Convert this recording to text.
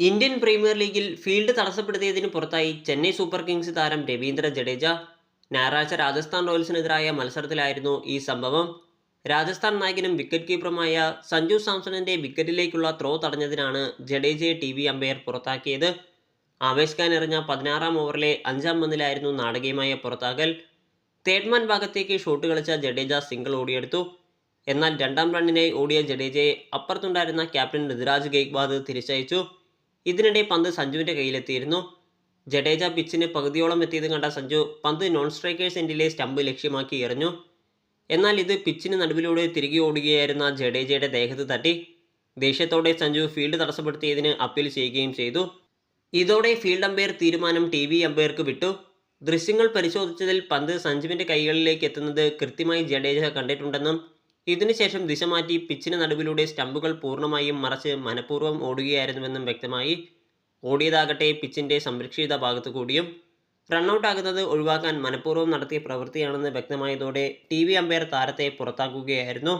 Indian premier ലീഗിൽ field തടസ്സപ്പെടുത്തിയതിന് പുറത്തായി ചെന്നൈ സൂപ്പർ കിങ്സ് താരം രവീന്ദ്ര ജഡേജ. ഞായറാഴ്ച രാജസ്ഥാൻ റോയൽസിനെതിരായ മത്സരത്തിലായിരുന്നു ഈ സംഭവം. രാജസ്ഥാൻ നായകനും വിക്കറ്റ് കീപ്പറുമായ സഞ്ജു സാംസണിന്റെ വിക്കറ്റിലേക്കുള്ള ത്രോ തടഞ്ഞതിനാണ് ജഡേജയെ ടി വി അമ്പയർ പുറത്താക്കിയത്. ആവേശ് എറിഞ്ഞ പതിനാറാം ഓവറിലെ അഞ്ചാം പന്തിലായിരുന്നു നാടകീയമായ പുറത്താക്കൽ തേഡ്മാൻ ഭാഗത്തേക്ക് ഷോട്ട് കളിച്ച ജഡേജ സിംഗിൾ ഓടിയെടുത്തു. എന്നാൽ രണ്ടാം റണ്ണിനായി ഓടിയ ജഡേജയെ അപ്പുറത്തുണ്ടായിരുന്ന ക്യാപ്റ്റൻ ഋതുരാജ് ഗെയ്ക്വാദ് തിരിച്ചയച്ചു. ഇതിനിടെ പന്ത് സഞ്ജുവിന്റെ കയ്യിലെത്തിയിരുന്നു. ജഡേജ പിച്ചിന് പകുതിയോളം എത്തിയത് കണ്ട സഞ്ജു പന്ത് നോൺ സ്ട്രൈക്കേഴ്സ് എൻഡിലെ സ്റ്റമ്പ് ലക്ഷ്യമാക്കി എറിഞ്ഞു. എന്നാൽ ഇത് പിച്ചിന് നടുവിലൂടെ തിരികെ ഓടുകയായിരുന്ന ജഡേജയുടെ ദേഹത്ത് തട്ടി. ദേഷ്യത്തോടെ സഞ്ജു ഫീൽഡ് തടസ്സപ്പെടുത്തിയതിന് അപ്പീൽ ചെയ്യുകയും ചെയ്തു. ഇതോടെ ഫീൽഡ് അമ്പയർ തീരുമാനം ടി വി അമ്പയർക്ക് വിട്ടു. ദൃശ്യങ്ങൾ പരിശോധിച്ചതിൽ പന്ത് സഞ്ജുവിന്റെ കൈകളിലേക്ക് എത്തുന്നത് കൃത്യമായി ജഡേജ കണ്ടിട്ടുണ്ടെന്നും ഇതിനുശേഷം ദിശ മാറ്റി പിച്ചിന് നടുവിലൂടെ സ്റ്റമ്പുകൾ പൂർണമായും മറച്ച് മനഃപൂർവം ഓടുകയായിരുന്നുവെന്നും വ്യക്തമായി. ഓടിയതാകട്ടെ പിച്ചിന്റെ സംരക്ഷിത ഭാഗത്തു കൂടിയും. റണ്ണൌട്ടാകുന്നത് ഒഴിവാക്കാൻ മനഃപൂർവം നടത്തിയ പ്രവൃത്തിയാണെന്ന് വ്യക്തമായതോടെ ടി വി അമ്പയർ താരത്തെ പുറത്താക്കുകയായിരുന്നു.